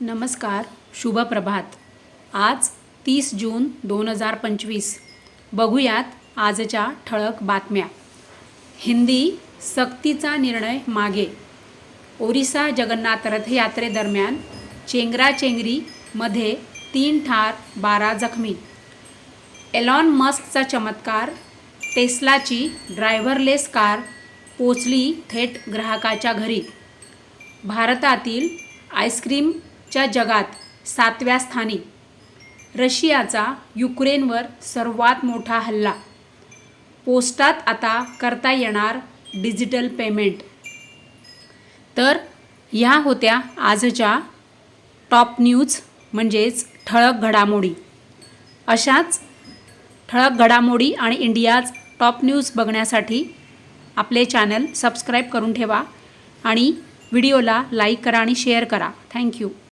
नमस्कार शुभ प्रभात. आज तीस जून दोन हजार पंचवीस. बघूयात आजच्या ठळक बातम्या. हिंदी सक्तीचा निर्णय मागे. ओरिसा जगन्नाथ रथयात्रेदरम्यान चेंगराचेंगरीमध्ये तीन ठार बारा जखमी. एलॉन मस्कचा चमत्कार टेस्लाची ड्रायव्हरलेस कार पोचली थेट ग्राहकाच्या घरी. भारतातील आईस्क्रीम च्या जगात सातव्या स्थानी. रशियाचा युक्रेनवर सर्वात मोठा हल्ला. पोस्टात आता करता येणार डिजिटल पेमेंट. तर ह्या होत्या आजच्या टॉप न्यूज म्हणजेच ठळक घडामोडी. अशाच ठळक घडामोडी आणि इंडियाज टॉप न्यूज बघण्यासाठी आपले चॅनल सबस्क्राईब करून ठेवा आणि व्हिडिओला लाईक करा आणि शेअर करा. थँक्यू.